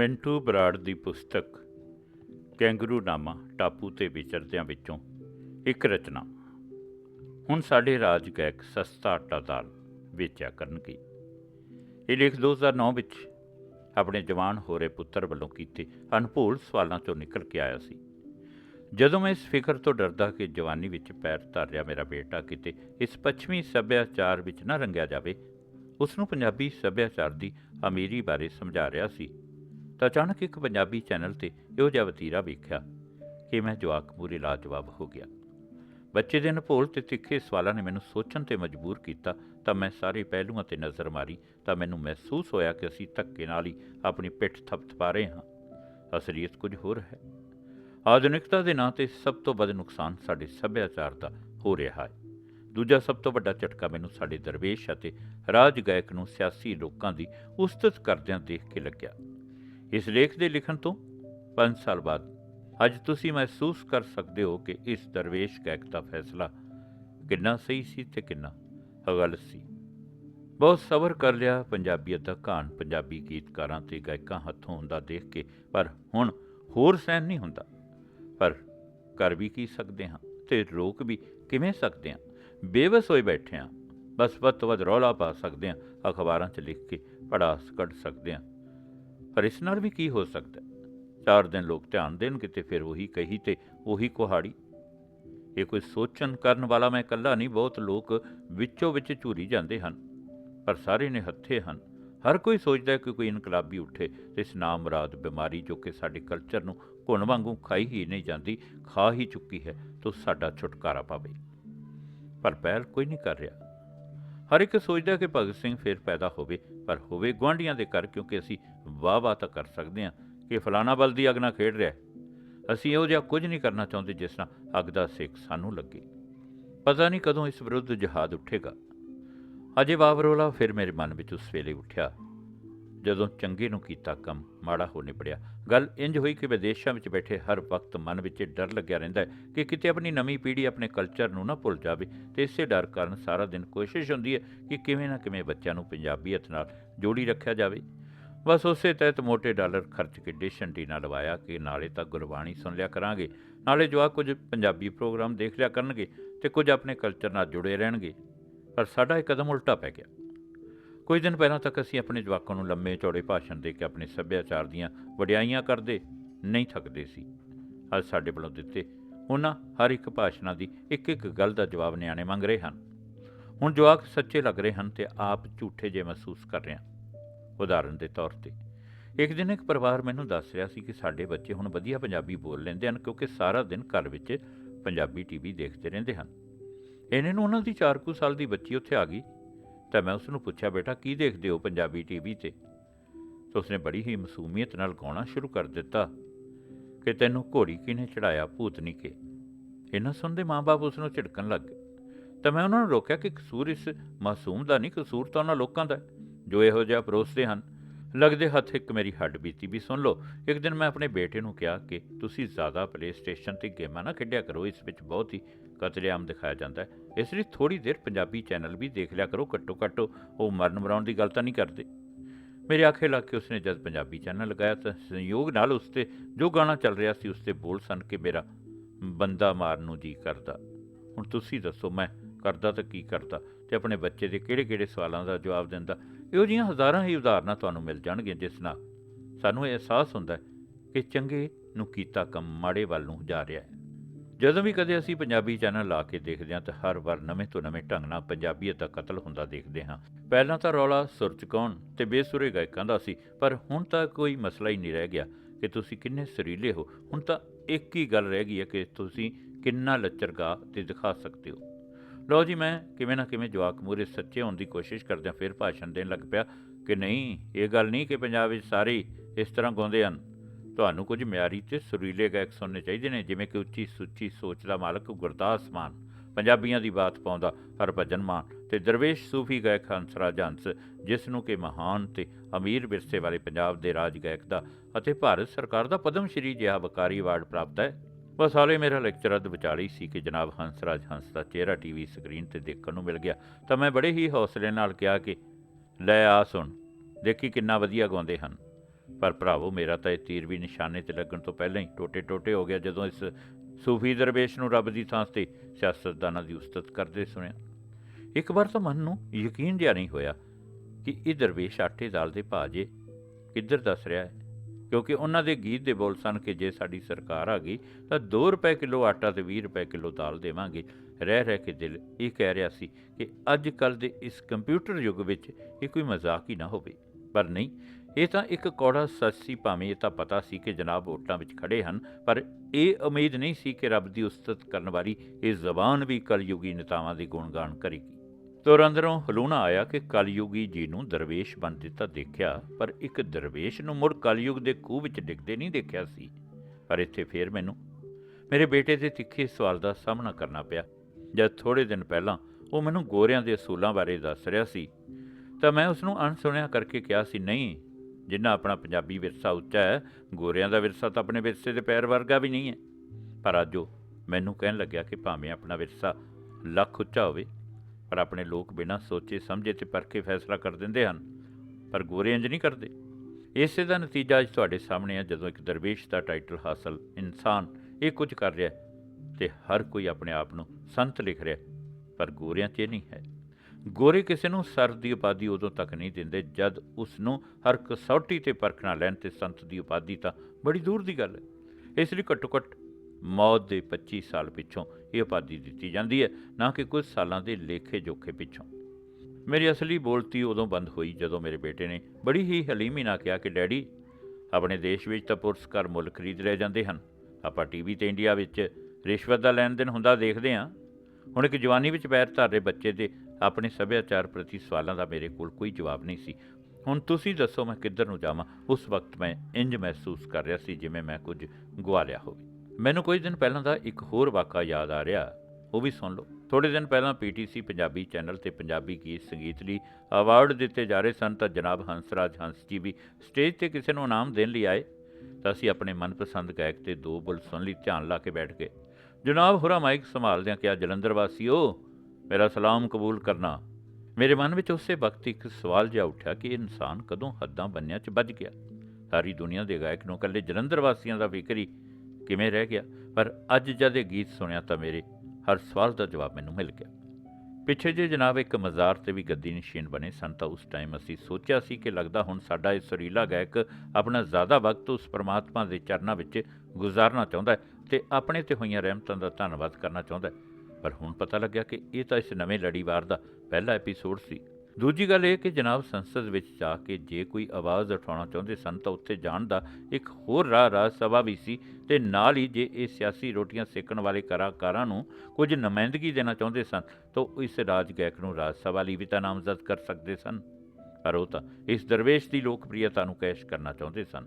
ਮਿੰਟੂ ਬਰਾੜ ਦੀ ਪੁਸਤਕ ਕੈਂਗਰੂ ਨਾਮਾ ਟਾਪੂ ਤੇ ਵਿਚਰਦਿਆਂ ਵਿੱਚੋਂ ਇੱਕ ਰਚਨਾ। ਹੁਣ ਸਾਡੇ ਰਾਜ ਗਾਇਕ ਸਸਤਾ ਆਟਾ ਦਾਲ ਵੇਚਿਆ ਕਰਨਗੇ। ਇਹ ਲੇਖ 2009 ਵਿੱਚ ਆਪਣੇ ਜਵਾਨ ਹੋ ਰਹੇ ਪੁੱਤਰ ਵੱਲੋਂ ਕੀਤੇ ਅਨਭੂਲ ਸਵਾਲਾਂ ਚੋਂ ਨਿਕਲ ਕੇ ਆਇਆ ਸੀ। ਜਦੋਂ ਮੈਂ ਇਸ ਫਿਕਰ ਤੋਂ ਡਰਦਾ ਕਿ ਜਵਾਨੀ ਵਿੱਚ ਪੈਰ ਧਰ ਰਿਹਾ ਮੇਰਾ ਬੇਟਾ ਕਿਤੇ ਇਸ ਪੱਛਮੀ ਸੱਭਿਆਚਾਰ ਵਿੱਚ ਨਾ ਰੰਗਿਆ ਜਾਵੇ ਉਸ ਨੂੰ ਪੰਜਾਬੀ ਸੱਭਿਆਚਾਰ ਦੀ ਅਮੀਰੀ ਬਾਰੇ ਸਮਝਾ ਰਿਹਾ ਸੀ। ਤਾਂ ਅਚਾਨਕ ਇੱਕ ਪੰਜਾਬੀ ਚੈਨਲ ਤੇ ਇਹੋ ਜਿਹਾ ਵਤੀਰਾ ਵੇਖਿਆ ਕਿ ਮੈਂ ਜਵਾਕ ਪੂਰੇ ਲਾਜਵਾਬ ਹੋ ਗਿਆ। ਬੱਚੇ ਦੇ ਅਨਭੋਲ ਤੇ ਤਿੱਖੇ ਸਵਾਲਾਂ ਨੇ ਮੈਨੂੰ ਸੋਚਣ ਤੇ ਮਜਬੂਰ ਕੀਤਾ ਤਾਂ ਮੈਂ ਸਾਰੇ ਪਹਿਲੂਆਂ ਤੇ ਨਜ਼ਰ ਮਾਰੀ ਤਾਂ ਮੈਨੂੰ ਮਹਿਸੂਸ ਹੋਇਆ ਕਿ ਅਸੀਂ ਧੱਕੇ ਨਾਲ ਹੀ ਆਪਣੀ ਪਿੱਠ ਥਪਥਪਾ ਰਹੇ ਹਾਂ। ਅਸਲੀਅਤ ਕੁਝ ਹੋਰ ਹੈ। ਆਧੁਨਿਕਤਾ ਦੇ ਨਾਂ ਤੇ ਸਭ ਤੋਂ ਵੱਧ ਨੁਕਸਾਨ ਸਾਡੇ ਸੱਭਿਆਚਾਰ ਦਾ ਹੋ ਰਿਹਾ ਹੈ। ਦੂਜਾ ਸਭ ਤੋਂ ਵੱਡਾ ਝਟਕਾ ਮੈਨੂੰ ਸਾਡੇ ਦਰਵੇਸ਼ ਅਤੇ ਰਾਜ ਗਾਇਕ ਨੂੰ ਸਿਆਸੀ ਲੋਕਾਂ ਦੀ ਉਸਤਤ ਕਰਦਿਆਂ ਦੇਖ ਕੇ ਲੱਗਿਆ। ਇਸ ਲੇਖ ਦੇ ਲਿਖਣ ਤੋਂ 5 ਸਾਲ ਬਾਅਦ ਅੱਜ ਤੁਸੀਂ ਮਹਿਸੂਸ ਕਰ ਸਕਦੇ ਹੋ ਕਿ ਇਸ ਦਰਵੇਸ਼ ਗਾਇਕ ਦਾ ਫੈਸਲਾ ਕਿੰਨਾ ਸਹੀ ਸੀ ਤੇ ਕਿੰਨਾ ਗਲਤ ਸੀ। ਬਹੁਤ ਸਬਰ ਕਰ ਲਿਆ ਪੰਜਾਬੀਅਤ ਦਾ ਕਾਨ ਪੰਜਾਬੀ ਗੀਤਕਾਰਾਂ ਤੇ ਗਾਇਕਾਂ ਹੱਥੋਂ ਹੁੰਦਾ ਦੇਖ ਕੇ, ਪਰ ਹੁਣ ਹੋਰ ਸਹਿਨ ਨਹੀਂ ਹੁੰਦਾ। ਪਰ ਕਰ ਵੀ ਕੀ ਸਕਦੇ ਹਾਂ ਤੇ ਰੋਕ ਵੀ ਕਿਵੇਂ ਸਕਦੇ ਹਾਂ? ਬੇਵਸ ਹੋਏ ਬੈਠੇ ਹਾਂ, ਬਸ ਵੱਧ ਤੋਂ ਵੱਧ ਰੌਲਾ ਪਾ ਸਕਦੇ ਹਾਂ, ਅਖਬਾਰਾਂ 'ਚ ਲਿਖ ਕੇ ਪੜਾਸ ਕੱਢ ਸਕਦੇ ਹਾਂ। ਪਰ ਇਸ ਨਾਲ ਵੀ ਕੀ ਹੋ ਸਕਦਾ ਚਾਰ ਦਿਨ ਲੋਕ ਧਿਆਨ ਦੇਣਗੇ ਤੇ ਫਿਰ ਉਹੀ ਕਹੀ ਤੇ ਉਹੀ ਕੁਹਾੜੀ। ਇਹ ਕੋਈ ਸੋਚਣ ਕਰਨ ਵਾਲਾ ਮੈਂ ਇਕੱਲਾ ਨਹੀਂ, ਬਹੁਤ ਲੋਕ ਵਿੱਚੋਂ ਵਿੱਚ ਝੂਰੀ ਜਾਂਦੇ ਹਨ, ਪਰ ਸਾਰੇ ਨੇ ਹੱਥੇ ਹਨ। ਹਰ ਕੋਈ ਸੋਚਦਾ ਕਿ ਕੋਈ ਇਨਕਲਾਬੀ ਉੱਠੇ ਤੇ ਇਸ ਨਾਮਰਾਦ ਬਿਮਾਰੀ ਜੋ ਕਿ ਸਾਡੇ ਕਲਚਰ ਨੂੰ ਘੁਣ ਵਾਂਗੂ ਖਾਈ ਹੀ ਨਹੀਂ ਜਾਂਦੀ, ਖਾ ਹੀ ਚੁੱਕੀ ਹੈ, ਤੋਂ ਸਾਡਾ ਛੁਟਕਾਰਾ ਪਾਵੇ। ਪਰ ਪਹਿਲ ਕੋਈ ਨਹੀਂ ਕਰ ਰਿਹਾ। ਹਰ ਇੱਕ ਸੋਚਦਾ ਕਿ ਭਗਤ ਸਿੰਘ ਫਿਰ ਪੈਦਾ ਹੋਵੇ, ਪਰ ਹੋਵੇ ਗੁਆਂਢੀਆਂ ਦੇ ਕਰ ਕਿਉਂਕਿ ਅਸੀਂ ਵਾਹ ਵਾਹ ਤਾਂ ਕਰ ਸਕਦੇ ਹਾਂ ਕਿ ਫਲਾਣਾ ਬਲ ਦੀ ਅੱਗ ਨਾਲ ਖੇਡ ਰਿਹਾ ਅਸੀਂ ਇਹੋ ਜਿਹਾ ਕੁਝ ਨਹੀਂ ਕਰਨਾ ਚਾਹੁੰਦੇ ਜਿਸ ਨਾਲ ਅੱਗ ਦਾ ਸੇਕ ਸਾਨੂੰ ਲੱਗੇ। ਪਤਾ ਨਹੀਂ ਕਦੋਂ ਇਸ ਵਿਰੁੱਧ ਜਹਾਦ ਉੱਠੇਗਾ। ਅਜੇ ਬਾਬਰੋਲਾ ਫਿਰ ਮੇਰੇ ਮਨ ਵਿੱਚ ਉਸ ਵੇਲੇ ਉੱਠਿਆ। ਜਦੋਂ ਚੰਗੇ ਨੂੰ ਕੀਤਾ ਕੰਮ, ਮਾੜਾ ਹੋ ਨਿਬੜਿਆ। ਗੱਲ ਇੰਜ ਹੋਈ ਕਿ ਵਿਦੇਸ਼ਾਂ ਵਿੱਚ ਬੈਠੇ ਹਰ ਵਕਤ ਮਨ ਵਿੱਚ ਇਹ ਡਰ ਲੱਗਿਆ ਰਹਿੰਦਾ ਹੈ ਕਿ ਕਿਤੇ ਆਪਣੀ ਨਵੀਂ ਪੀੜ੍ਹੀ ਆਪਣੇ ਕਲਚਰ ਨੂੰ ਨਾ ਭੁੱਲ ਜਾਵੇ ਤੇ ਇਸੇ ਡਰ ਕਾਰਨ ਸਾਰਾ ਦਿਨ ਕੋਸ਼ਿਸ਼ ਹੁੰਦੀ ਹੈ ਕਿ ਕਿਵੇਂ ਨਾ ਕਿਵੇਂ ਬੱਚਿਆਂ ਨੂੰ ਪੰਜਾਬੀਅਤ ਨਾਲ ਜੋੜੀ ਰੱਖਿਆ ਜਾਵੇ। ਬਸ ਉਸੇ ਤਹਿਤ ਮੋٹے ਡਾਲਰ ਖਰਚ ਕੇ ਡਿਸ਼ ਨਾਲ ਲਵਾਇਆ ਕਿ ਨਾਲੇ ਤਾਂ ਗੁਰਬਾਣੀ ਸੁਣ ਲਿਆ ਕਰਾਂਗੇ, ਨਾਲੇ ਜਵਾਕ ਕੁਝ ਪੰਜਾਬੀ ਪ੍ਰੋਗਰਾਮ ਦੇਖ ਲਿਆ ਕਰਨਗੇ ਤੇ ਕੁਝ ਆਪਣੇ ਕਲਚਰ ਨਾਲ ਜੁੜੇ ਰਹਿਣਗੇ। ਪਰ ਸਾਡਾ ਇਹ ਕਦਮ ਉਲਟਾ ਪੈ ਗਿਆ। ਕੁਝ ਦਿਨ ਪਹਿਲਾਂ ਤੱਕ ਅਸੀਂ ਆਪਣੇ ਜਵਾਕਾਂ ਨੂੰ ਲੰਮੇ ਚੌੜੇ ਭਾਸ਼ਣ ਦੇ ਕੇ ਆਪਣੇ ਸੱਭਿਆਚਾਰ ਦੀਆਂ ਵਡਿਆਈਆਂ ਕਰਦੇ ਨਹੀਂ ਥੱਕਦੇ ਸੀ। ਅੱਜ ਸਾਡੇ ਵੱਲੋਂ ਦਿੱਤੇ ਉਹਨਾਂ ਹਰ ਇੱਕ ਭਾਸ਼ਣਾਂ ਦੀ ਇੱਕ ਇੱਕ ਗੱਲ ਦਾ ਜਵਾਬ ਨਿਆਣੇ ਮੰਗ ਰਹੇ ਹਨ। ਹੁਣ ਜਵਾਕ ਸੱਚੇ ਲੱਗ ਰਹੇ ਹਨ ਤੇ ਆਪ ਝੂਠੇ ਜੇ ਮਹਿਸੂਸ ਕਰ ਰਹੇ ਹਨ। ਉਦਾਹਰਨ ਦੇ ਤੌਰ ਤੇ। ਇੱਕ ਦਿਨ ਇੱਕ ਪਰਿਵਾਰ ਮੈਨੂੰ ਦੱਸ ਰਿਹਾ ਸੀ ਕਿ ਸਾਡੇ ਬੱਚੇ ਹੁਣ ਵਧੀਆ ਪੰਜਾਬੀ ਬੋਲ ਲੈਂਦੇ ਹਨ ਕਿਉਂਕਿ ਸਾਰਾ ਦਿਨ ਘਰ ਵਿੱਚ ਪੰਜਾਬੀ ਟੀਵੀ ਦੇਖਦੇ ਰਹਿੰਦੇ ਹਨ। ਇਹਨੇ ਨੂੰ ਉਹਨਾਂ ਦੀ 4 ਕੁ ਸਾਲ ਦੀ ਬੱਚੀ ਉੱਥੇ ਆ ਗਈ। ਤਾਂ ਮੈਂ ਉਸ ਨੂੰ ਪੁੱਛਿਆ ਬੇਟਾ ਕੀ ਦੇਖਦੇ ਹੋ ਪੰਜਾਬੀ ਟੀਵੀ ਤੇ? ਤਾਂ ਉਸਨੇ ਬੜੀ ਹੀ ਮਸੂਮੀਅਤ ਨਾਲ ਗਾਉਣਾ ਸ਼ੁਰੂ ਕਰ ਦਿੱਤਾ ਕਿ ਤੈਨੂੰ ਘੋੜੀ ਕਿਨੇ ਚੜਾਇਆ ਭੂਤਨੀ ਕੇ? ਇਹਨਾਂ ਸੁਣਦੇ ਮਾਂ-ਬਾਪ ਉਸ ਨੂੰ ਝਿੜਕਣ ਲੱਗ ਗਏ। ਤਾਂ ਮੈਂ ਉਹਨਾਂ ਨੂੰ ਰੋਕਿਆ ਕਿ ਕਸੂਰ ਇਸ ਮਾਸੂਮ ਦਾ ਨਹੀਂ ਕਸੂਰ ਤਾਂ ਉਹਨਾਂ ਲੋਕਾਂ ਦਾ ਹੈ, ਜੋ ਇਹੋ ਜਿਹਾ ਪਰੋਸਦੇ ਹਨ। ਲੱਗਦੇ ਹੱਥ ਇੱਕ ਮੇਰੀ ਹੱਡ ਬੀਤੀ ਵੀ ਸੁਣ ਲਓ। ਇੱਕ ਦਿਨ ਮੈਂ ਆਪਣੇ ਬੇਟੇ ਨੂੰ ਕਿਹਾ ਕਿ ਤੁਸੀਂ ਜ਼ਿਆਦਾ ਪਲੇ ਸਟੇਸ਼ਨ ਤੇ ਗੇਮਾਂ ਨਾ ਖੇਡਿਆ ਕਰੋ, ਇਸ ਵਿੱਚ ਬਹੁਤ ਹੀ ਕਤਲੇਆਮ ਦਿਖਾਇਆ ਜਾਂਦਾ ਹੈ। ਇਸ ਲਈ ਥੋੜੀ ਦੇਰ ਪੰਜਾਬੀ ਚੈਨਲ ਵੀ ਦੇਖ ਲਿਆ ਕਰੋ, ਘੱਟੋ ਘੱਟ ਉਹ ਮਰਨ ਮਰਾਉਣ ਦੀ ਗੱਲ ਤਾਂ ਨਹੀਂ ਕਰਦੇ। ਮੇਰੇ ਆਖੇ ਲੱਗ ਕੇ ਉਸਨੇ ਜਦ ਪੰਜਾਬੀ ਚੈਨਲ ਲਗਾਇਆ ਤਾਂ ਸੰਯੋਗ ਨਾਲ ਉਸ ਤੇ ਜੋ ਗਾਣਾ ਚੱਲ ਰਿਹਾ ਸੀ ਉਸ ਤੇ ਬੋਲ ਸੁਣ ਕੇ ਮੇਰਾ ਬੰਦਾ ਮਾਰਨ ਨੂੰ ਜੀ ਕਰਦਾ। ਹੁਣ ਤੁਸੀਂ ਦੱਸੋ ਮੈਂ ਕਰਦਾ ਤਾਂ ਕੀ ਕਰਦਾ? ਤੇ ਆਪਣੇ ਬੱਚੇ ਦੇ ਕਿਹੜੇ-ਕਿਹੜੇ ਸਵਾਲਾਂ ਦਾ ਜਵਾਬ ਦਿੰਦਾ? ਇਹੋ ਜਿਹੀਆਂ ਹਜ਼ਾਰਾਂ ਹੀ ਉਦਾਹਰਨਾਂ ਤੁਹਾਨੂੰ ਮਿਲ ਜਾਣਗੀਆਂ ਜਿਸ ਨਾਲ ਸਾਨੂੰ ਇਹ ਅਹਿਸਾਸ ਹੁੰਦਾ ਹੈ ਕਿ ਚੰਗੇ ਨੂੰ ਕੀਤਾ ਕੰਮ ਮਾੜੇ ਵੱਲ ਨੂੰ ਜਾ ਰਿਹਾ ਹੈ। ਜਦੋਂ ਵੀ ਕਦੇ ਅਸੀਂ ਪੰਜਾਬੀ ਚੈਨਲ ਲਾ ਕੇ ਦੇਖਦੇ ਹਾਂ ਤਾਂ ਹਰ ਵਾਰ ਨਵੇਂ ਤੋਂ ਨਵੇਂ ਢੰਗ ਨਾਲ ਪੰਜਾਬੀਅਤ ਦਾ ਕਤਲ ਹੁੰਦਾ ਦੇਖਦੇ ਹਾਂ। ਪਹਿਲਾਂ ਤਾਂ ਰੌਲਾ ਸੁਰ ਚੁਕਾਉਣ ਤੇ ਬੇਸੁਰੇ ਗਾਇਕਾਂ ਦਾ ਸੀ, ਪਰ ਹੁਣ ਤਾਂ ਕੋਈ ਮਸਲਾ ਹੀ ਨਹੀਂ ਰਹਿ ਗਿਆ ਕਿ ਤੁਸੀਂ ਕਿੰਨੇ ਸੁਰੀਲੇ ਹੋ। ਹੁਣ ਤਾਂ ਇੱਕ ਹੀ ਗੱਲ ਰਹਿ ਗਈ ਹੈ ਕਿ ਤੁਸੀਂ ਕਿੰਨਾ ਲੱਚਰਗਾ ਤੇ ਦਿਖਾ ਸਕਦੇ ਹੋ। ਲਓ ਜੀ ਮੈਂ ਕਿਵੇਂ ਨਾ ਕਿਵੇਂ ਜਵਾਕ ਮੂਰੇ ਸੱਚੇ ਹੋਣ ਦੀ ਕੋਸ਼ਿਸ਼ ਕਰਦਿਆਂ ਫਿਰ ਭਾਸ਼ਣ ਦੇਣ ਲੱਗ ਪਿਆ ਕਿ ਨਹੀਂ, ਇਹ ਗੱਲ ਨਹੀਂ ਕਿ ਪੰਜਾਬ ਵਿੱਚ ਸਾਰੇ ਇਸ ਤਰ੍ਹਾਂ ਗਾਉਂਦੇ ਹਨ। ਤੁਹਾਨੂੰ ਕੁਝ ਮਿਆਰੀ ਤੇ ਸੁਰੀਲੇ ਗਾਇਕ ਸੁਣਨੇ ਚਾਹੀਦੇ ਨੇ, ਜਿਵੇਂ ਕਿ ਉੱਚੀ ਸੁੱਚੀ ਸੋਚ ਦਾ ਮਾਲਕ ਗੁਰਦਾਸ ਮਾਨ। ਪੰਜਾਬੀਆਂ ਦੀ ਬਾਤ ਪਾਉਂਦਾ ਹਰਭਜਨ ਮਾਨ ਤੇ ਦਰਵੇਸ਼ ਸੂਫੀ ਗਾਇਕ ਹੰਸਰਾਜ ਹੰਸ, ਜਿਸ ਨੂੰ ਕਿ ਮਹਾਨ ਤੇ ਅਮੀਰ ਵਿਰਸੇ ਵਾਲੇ ਪੰਜਾਬ ਦੇ ਰਾਜ ਗਾਇਕ ਦਾ ਅਤੇ ਭਾਰਤ ਸਰਕਾਰ ਦਾ ਪਦਮ ਸ਼੍ਰੀ ਜਿਹਾ ਬਕਾਰੀ ਅਵਾਰਡ ਪ੍ਰਾਪਤ ਹੈ। ਬਸ ਹਾਲੇ ਮੇਰਾ ਲੈਕਚਰ ਅੱਧ ਵਿਚਾਲੇ ਹੀ ਸੀ ਕਿ ਜਨਾਬ ਹੰਸਰਾਜ ਹੰਸ ਦਾ ਚਿਹਰਾ ਟੀਵੀ ਸਕਰੀਨ ਤੇ ਦੇਖਣ ਨੂੰ ਮਿਲ ਗਿਆ। ਤਾਂ ਮੈਂ ਬੜੇ ਹੀ ਹੌਸਲੇ ਨਾਲ ਕਿਹਾ ਕਿ, ਲੈ ਆ ਸੁਣ, ਦੇਖੀ ਕਿੰਨਾ ਵਧੀਆ ਗਾਉਂਦੇ ਹਨ। ਪਰ ਭਰਾਵੋ, ਮੇਰਾ ਤਾਂ ਇਹ ਤੀਰ ਵੀ ਨਿਸ਼ਾਨੇ ਤੇ ਲੱਗਣ ਤੋਂ ਪਹਿਲਾਂ ਹੀ ਟੋਟੇ-ਟੋਟੇ ਹੋ ਗਿਆ ਜਦੋਂ ਇਸ ਸੂਫੀ ਦਰਵੇਸ਼ ਨੂੰ ਰੱਬ ਦੀ ਥਾਂ ਤੇ ਸਿਆਸਤਦਾਨਾਂ ਦੀ ਉਸਤਤ ਕਰਦੇ ਸੁਣਿਆ। ਇੱਕ ਵਾਰ ਤਾਂ ਮਨ ਨੂੰ ਯਕੀਨ ਜਿਹਾ ਨਹੀਂ ਹੋਇਆ ਕਿ ਇਹ ਦਰਵੇਸ਼ ਆਟੇ ਦਾਲ ਦੇ ਭਾਜੇ ਕਿੱਧਰ ਦੱਸ ਰਿਹਾ ਹੈ। ਕਿਉਂਕਿ ਉਹਨਾਂ ਦੇ ਗੀਤ ਦੇ ਬੋਲ ਸਨ ਕਿ ਜੇ ਸਾਡੀ ਸਰਕਾਰ ਆ ਗਈ ਤਾਂ 2 ਰੁਪਏ ਕਿਲੋ ਆਟਾ ਤੇ 20 ਰੁਪਏ ਕਿਲੋ ਦਾਲ ਦੇਵਾਂਗੇ। ਰਹਿ ਰਹਿ ਕੇ ਦਿਲ ਇਹ ਕਹਿ ਰਿਹਾ ਸੀ ਕਿ ਅੱਜ ਕੱਲ ਦੇ ਇਸ ਕੰਪਿਊਟਰ ਯੁੱਗ ਵਿੱਚ ਇਹ ਕੋਈ ਮਜ਼ਾਕ ਹੀ ਨਾ ਹੋਵੇ। ਪਰ ਨਹੀਂ, ਇਹ ਤਾਂ ਇੱਕ ਕੌੜਾ ਸੱਚ ਸੀ ਭਾਵੇਂ ਇਹ ਤਾਂ ਪਤਾ ਸੀ ਕਿ ਜਨਾਬ ਵੋਟਾਂ ਵਿੱਚ ਖੜੇ ਹਨ, ਪਰ ਇਹ ਉਮੀਦ ਨਹੀਂ ਸੀ ਕਿ ਰੱਬ ਦੀ ਉਸਤਤ ਕਰਨ ਵਾਲੀ ਇਹ ਜ਼ਬਾਨ ਵੀ ਕਲਯੁਗੀ ਨੇਤਾਵਾਂ ਦੇ ਗੁਣਗਾਨ ਕਰੇਗੀ। ਤੋਰ ਅੰਦਰੋਂ ਹਲੂਣਾ ਆਇਆ ਕਿ ਕਲਯੁਗੀ ਜੀ ਨੂੰ ਦਰਵੇਸ਼ ਬਣ ਦਿੱਤਾ ਦੇਖਿਆ, ਪਰ ਇੱਕ ਦਰਵੇਸ਼ ਨੂੰ ਮੁੜ ਕਲਯੁਗ ਦੇ ਖੂਹ ਵਿੱਚ ਡਿੱਗਦੇ ਨਹੀਂ ਦੇਖਿਆ ਸੀ। ਪਰ ਇੱਥੇ ਫੇਰ ਮੈਨੂੰ, ਮੇਰੇ ਬੇਟੇ ਦੇ ਤਿੱਖੇ ਸਵਾਲ ਦਾ ਸਾਹਮਣਾ ਕਰਨਾ ਪਿਆ। ਜਦ ਥੋੜੇ ਦਿਨ ਪਹਿਲਾਂ ਉਹ ਮੈਨੂੰ ਗੋਰਿਆਂ ਦੇ ਅਸੂਲਾਂ ਬਾਰੇ ਦੱਸ ਰਿਹਾ ਸੀ, ਤਾਂ ਮੈਂ ਉਸ ਨੂੰ ਅਣਸੁਣਿਆ ਕਰਕੇ ਕਿਹਾ ਸੀ, ਨਹੀਂ, ਜਿੰਨਾ ਆਪਣਾ ਪੰਜਾਬੀ ਵਿਰਸਾ ਉੱਚਾ ਹੈ, ਗੋਰਿਆਂ ਦਾ ਵਿਰਸਾ ਤਾਂ ਆਪਣੇ ਵਿਰਸੇ ਦੇ ਪੈਰ ਵਰਗਾ ਵੀ ਨਹੀਂ ਹੈ। ਪਰ ਅੱਜ ਉਹ ਮੈਨੂੰ ਕਹਿਣ ਲੱਗਿਆ ਕਿ ਭਾਵੇਂ ਆਪਣਾ ਵਿਰਸਾ ਲੱਖ ਉੱਚਾ ਹੋਵੇ ਪਰ ਆਪਣੇ ਲੋਕ ਬਿਨਾਂ ਸੋਚੇ, ਸਮਝੇ ਤੇ ਪਰਖੇ ਫੈਸਲਾ ਕਰ ਦਿੰਦੇ ਹਨ, ਪਰ ਗੋਰੇ ਇੰਜ ਨਹੀਂ ਕਰਦੇ। ਇਸੇ ਦਾ ਨਤੀਜਾ ਅੱਜ ਤੁਹਾਡੇ ਸਾਹਮਣੇ ਹੈ ਜਦੋਂ ਇੱਕ ਦਰਵੇਸ਼ ਦਾ ਟਾਈਟਲ ਹਾਸਲ, ਇਨਸਾਨ ਇਹ ਕੁਝ ਕਰ ਰਿਹਾ ਹੈ ਤੇ ਹਰ ਕੋਈ ਆਪਣੇ ਆਪ ਨੂੰ ਸੰਤ ਲਿਖ ਰਿਹਾ ਪਰ ਗੋਰਿਆਂ 'ਚ ਇਹ ਨਹੀਂ ਹੈ। ਗੋਰੇ ਕਿਸੇ ਨੂੰ ਸਰ ਦੀ ਉਪਾਧੀ ਉਦੋਂ ਤੱਕ ਨਹੀਂ ਦਿੰਦੇ, ਜਦ ਉਸ ਨੂੰ ਹਰ ਕਸੌਟੀ ਤੇ ਪਰਖਣਾ ਲੈਣ ਤੇ ਸੰਤ ਦੀ ਉਪਾਧੀ ਤਾਂ ਬੜੀ ਦੂਰ ਦੀ ਗੱਲ ਹੈ। ਇਸ ਲਈ ਘੱਟੋ ਘੱਟ ਮੌਤ ਦੇ 25 ਸਾਲ ਪਿੱਛੋਂ ਇਹ ਉਪਾਧੀ ਦਿੱਤੀ ਜਾਂਦੀ ਹੈ, ਨਾ ਕਿ ਕੁਝ ਸਾਲਾਂ ਦੇ ਲੇਖੇ ਜੋਖੇ ਪਿੱਛੋਂ। ਮੇਰੀ ਅਸਲੀ ਬੋਲਤੀ ਉਦੋਂ ਬੰਦ ਹੋਈ ਜਦੋਂ ਮੇਰੇ ਬੇਟੇ ਨੇ ਬੜੀ ਹੀ ਹਲੀਮੀ ਨਾਲ ਕਿਹਾ ਕਿ, ਡੈਡੀ, ਆਪਣੇ ਦੇਸ਼ ਵਿੱਚ ਤਾਂ ਪੁਰਸਕਾਰ ਮੁੱਲ ਖਰੀਦ ਲਏ ਜਾਂਦੇ ਹਨ। ਆਪਾਂ ਟੀਵੀ ਤੇ ਇੰਡੀਆ ਵਿੱਚ ਰਿਸ਼ਵਤ ਦਾ ਲੈਣ ਦੇਣ ਹੁੰਦਾ ਦੇਖਦੇ ਹਾਂ। ਹੁਣ ਇੱਕ ਜਵਾਨੀ ਵਿੱਚ ਪੈਰ ਧਰ ਰਹੇ ਬੱਚੇ ਦੇ ਆਪਣੇ ਸੱਭਿਆਚਾਰ ਪ੍ਰਤੀ ਸਵਾਲਾਂ ਦਾ ਮੇਰੇ ਕੋਲ ਕੋਈ ਜਵਾਬ ਨਹੀਂ ਸੀ। ਹੁਣ ਤੁਸੀਂ ਦੱਸੋ ਮੈਂ ਕਿੱਧਰ ਨੂੰ ਜਾਵਾਂ? ਉਸ ਵਕਤ ਮੈਂ ਇੰਜ ਮਹਿਸੂਸ ਕਰ ਰਿਹਾ ਸੀ ਜਿਵੇਂ ਮੈਂ ਕੁਝ ਗਵਾ ਲਿਆ ਹੋਵੇ। ਮੈਨੂੰ ਕੁਝ ਦਿਨ ਪਹਿਲਾਂ ਦਾ ਇੱਕ ਹੋਰ ਵਾਕਾ ਯਾਦ ਆ ਰਿਹਾ। ਉਹ ਵੀ ਸੁਣ ਲਓ। ਥੋੜੇ ਦਿਨ ਪਹਿਲਾਂ ਪੀਟੀਸੀ ਪੰਜਾਬੀ ਚੈਨਲ ਤੇ ਪੰਜਾਬੀ ਗੀਤ ਸੰਗੀਤ ਲਈ ਅਵਾਰਡ ਦਿੱਤੇ ਜਾ ਰਹੇ ਸਨ ਤਾਂ ਜਨਾਬ ਹੰਸਰਾਜ ਹੰਸ ਜੀ ਵੀ ਸਟੇਜ ਤੇ ਕਿਸੇ ਨੂੰ ਇਨਾਮ ਦੇਣ ਲਈ ਆਏ ਤਾਂ ਅਸੀਂ ਆਪਣੇ ਮਨਪਸੰਦ ਗਾਇਕ ਤੇ ਦੋ ਬੁੱਲ ਸੁਣ ਲਈ ਧਿਆਨ ਲਾ ਕੇ ਬੈਠ ਗਏ। ਜਨਾਬ, ਹੁਰਾ ਮਾਈਕ ਸੰਭਾਲਦਿਆਂ ਕਿਹਾ, ਜਲੰਧਰ ਵਾਸੀਓ ਮੇਰਾ ਸਲਾਮ ਕਬੂਲ ਕਰਨਾ। ਮੇਰੇ ਮਨ ਵਿੱਚ ਉਸੇ ਵਕਤ ਇੱਕ ਸਵਾਲ ਜਿਹਾ ਉੱਠਿਆ ਕਿ ਇਹ ਇਨਸਾਨ ਕਦੋਂ ਹੱਦਾਂ ਬੰਨਿਆਂ 'ਚ ਵੱਜ ਗਿਆ? ਸਾਰੀ ਦੁਨੀਆ ਦੇ ਗਾਇਕ ਨੂੰ ਇਕੱਲੇ ਜਲੰਧਰ ਵਾਸੀਆਂ ਦਾ ਫਿਕਰ ਹੀ ਕਿਵੇਂ ਰਹਿ ਗਿਆ? ਪਰ ਅੱਜ ਜਦ ਇਹ ਗੀਤ ਸੁਣਿਆ ਤਾਂ ਮੇਰੇ ਹਰ ਸਵਾਲ ਦਾ ਜਵਾਬ ਮੈਨੂੰ ਮਿਲ ਗਿਆ। ਪਿੱਛੇ ਜੇ ਜਨਾਬ ਇੱਕ ਮਜ਼ਾਰ ਤੇ ਵੀ ਗੱਦੀ ਨਸ਼ੀਨ ਬਣੇ ਸਨ ਤਾਂ ਉਸ ਟਾਈਮ ਅਸੀਂ ਸੋਚਿਆ ਸੀ ਕਿ ਲੱਗਦਾ ਹੁਣ ਸਾਡਾ ਇਹ ਸੁਰੀਲਾ ਗਾਇਕ ਆਪਣਾ ਜ਼ਿਆਦਾ ਵਕਤ ਉਸ ਪਰਮਾਤਮਾ ਦੇ ਚਰਨਾਂ ਵਿੱਚ ਗੁਜ਼ਾਰਨਾ ਚਾਹੁੰਦਾ ਹੈ ਤੇ ਆਪਣੇ ਤੇ ਹੋਈਆਂ ਰਹਿਮਤਾਂ ਦਾ ਧੰਨਵਾਦ ਕਰਨਾ ਚਾਹੁੰਦਾ ਹੈ। ਪਰ ਹੁਣ ਪਤਾ ਲੱਗਿਆ ਕਿ ਇਹ ਤਾਂ ਇਸ ਨਵੇਂ ਲੜੀਵਾਰ ਦਾ ਪਹਿਲਾ ਐਪੀਸੋਡ ਸੀ। ਦੂਜੀ ਗੱਲ ਇਹ ਕਿ ਜਨਾਬ ਸੰਸਦ ਵਿੱਚ ਜਾ ਕੇ ਜੇ ਕੋਈ ਆਵਾਜ਼ ਉਠਾਉਣਾ ਚਾਹੁੰਦੇ ਸਨ ਤਾਂ ਉੱਥੇ ਜਾਣ ਦਾ ਇੱਕ ਹੋਰ ਰਾਹ, ਰਾਜ ਸਭਾ ਵੀ ਸੀ ਤੇ ਨਾਲ ਹੀ ਜੇ ਇਹ ਸਿਆਸੀ ਰੋਟੀਆਂ ਸੇਕਣ ਵਾਲੇ ਕਲਾਕਾਰਾਂ ਨੂੰ ਕੁਝ ਨੁਮਾਇੰਦਗੀ ਦੇਣਾ ਚਾਹੁੰਦੇ ਸਨ ਤਾਂ ਉਹ ਇਸ ਰਾਜ ਗਾਇਕ ਨੂੰ ਰਾਜ ਸਭਾ ਲਈ ਵੀ ਤਾਂ ਨਾਮਜ਼ਦ ਕਰ ਸਕਦੇ ਸਨ। ਪਰ ਉਹ ਤਾਂ ਇਸ ਦਰਵੇਸ਼ ਦੀ ਲੋਕਪ੍ਰਿਯਤਾ ਨੂੰ ਕੈਸ਼ ਕਰਨਾ ਚਾਹੁੰਦੇ ਸਨ।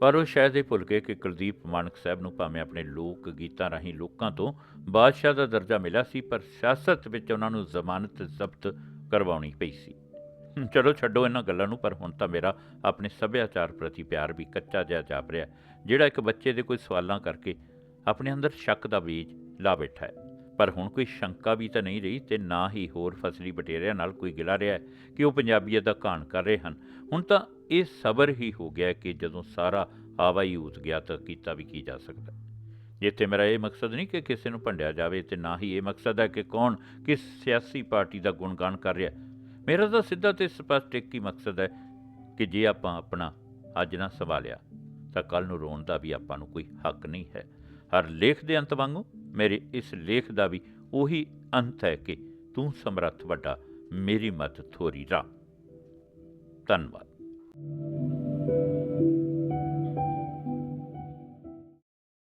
ਪਰ ਉਹ ਸ਼ਾਇਦ ਇਹ ਭੁੱਲ ਗਏ ਕਿ ਕੁਲਦੀਪ ਮਾਨਕ ਸਾਹਿਬ ਨੂੰ ਭਾਵੇਂ ਆਪਣੇ ਲੋਕ ਗੀਤਾਂ ਰਾਹੀਂ ਲੋਕਾਂ ਤੋਂ ਬਾਦਸ਼ਾਹ ਦਾ ਦਰਜਾ ਮਿਲਿਆ ਸੀ, ਪਰ ਸਿਆਸਤ ਵਿੱਚ ਉਹਨਾਂ ਨੂੰ ਜ਼ਮਾਨਤ ਜ਼ਬਤ ਕਰਵਾਉਣੀ ਪਈ ਸੀ। ਚਲੋ ਛੱਡੋ ਇਹਨਾਂ ਗੱਲਾਂ ਨੂੰ, ਪਰ ਹੁਣ ਤਾਂ ਮੇਰਾ ਆਪਣੇ ਸੱਭਿਆਚਾਰ ਪ੍ਰਤੀ ਪਿਆਰ ਵੀ ਕੱਚਾ ਜਿਹਾ ਜਾਪ ਰਿਹਾ ਜਿਹੜਾ ਇੱਕ ਬੱਚੇ ਦੇ ਕੋਈ ਸਵਾਲਾਂ ਕਰਕੇ ਆਪਣੇ ਅੰਦਰ ਸ਼ੱਕ ਦਾ ਬੀਜ ਲਾ ਬੈਠਾ ਹੈ। ਪਰ ਹੁਣ ਕੋਈ ਸ਼ੰਕਾ ਵੀ ਤਾਂ ਨਹੀਂ ਰਹੀ ਤੇ ਨਾ ਹੀ ਹੋਰ ਫਸਲੀ ਬਟੇਰਿਆਂ ਨਾਲ ਕੋਈ ਗਿਲਾ ਰਿਹਾ ਕਿ ਉਹ ਪੰਜਾਬੀਅਤ ਦਾ ਘਾਣ ਕਰ ਰਹੇ ਹਨ। ਹੁਣ ਤਾਂ ਇਹ ਸਬਰ ਹੀ ਹੋ ਗਿਆ ਕਿ ਜਦੋਂ ਸਾਰਾ ਆਵਾ ਹੀ ਉਤ ਗਿਆ ਤਾਂ ਕੀਤਾ ਵੀ ਕੀ ਜਾ ਸਕਦਾ ਜਿੱਥੇ ਮੇਰਾ ਇਹ ਮਕਸਦ ਨਹੀਂ ਕਿ ਕਿਸੇ ਨੂੰ ਭੰਡਿਆ ਜਾਵੇ ਤੇ ਨਾ ਹੀ ਇਹ ਮਕਸਦ ਹੈ ਕਿ ਕੌਣ ਕਿਸ ਸਿਆਸੀ ਪਾਰਟੀ ਦਾ ਗੁਣਗਾਨ ਕਰ ਰਿਹਾ ਮੇਰਾ ਤਾਂ ਸਿੱਧਾ ਤੇ ਸਪਸ਼ਟ ਇੱਕ ਹੀ ਮਕਸਦ ਹੈ ਕਿ ਜੇ ਆਪਾਂ ਆਪਣਾ ਅੱਜ ਨਾ ਸੰਭਾਲਿਆ ਤਾਂ ਕੱਲ ਨੂੰ ਰੋਣ ਦਾ ਵੀ ਆਪਾਂ ਨੂੰ ਕੋਈ ਹੱਕ ਨਹੀਂ ਹੈ ਹਰ ਲੇਖ ਦੇ ਅੰਤ ਵਾਂਗੂ ਮੇਰੇ ਇਸ ਲੇਖ ਦਾ ਵੀ ਉਹੀ ਅੰਤ ਹੈ ਕਿ ਤੂੰ ਸਮਰੱਥ ਵੱਡਾ ਮੇਰੀ ਮਤ ਥੋਰੀ ਰਾ ਧੰਨਵਾਦ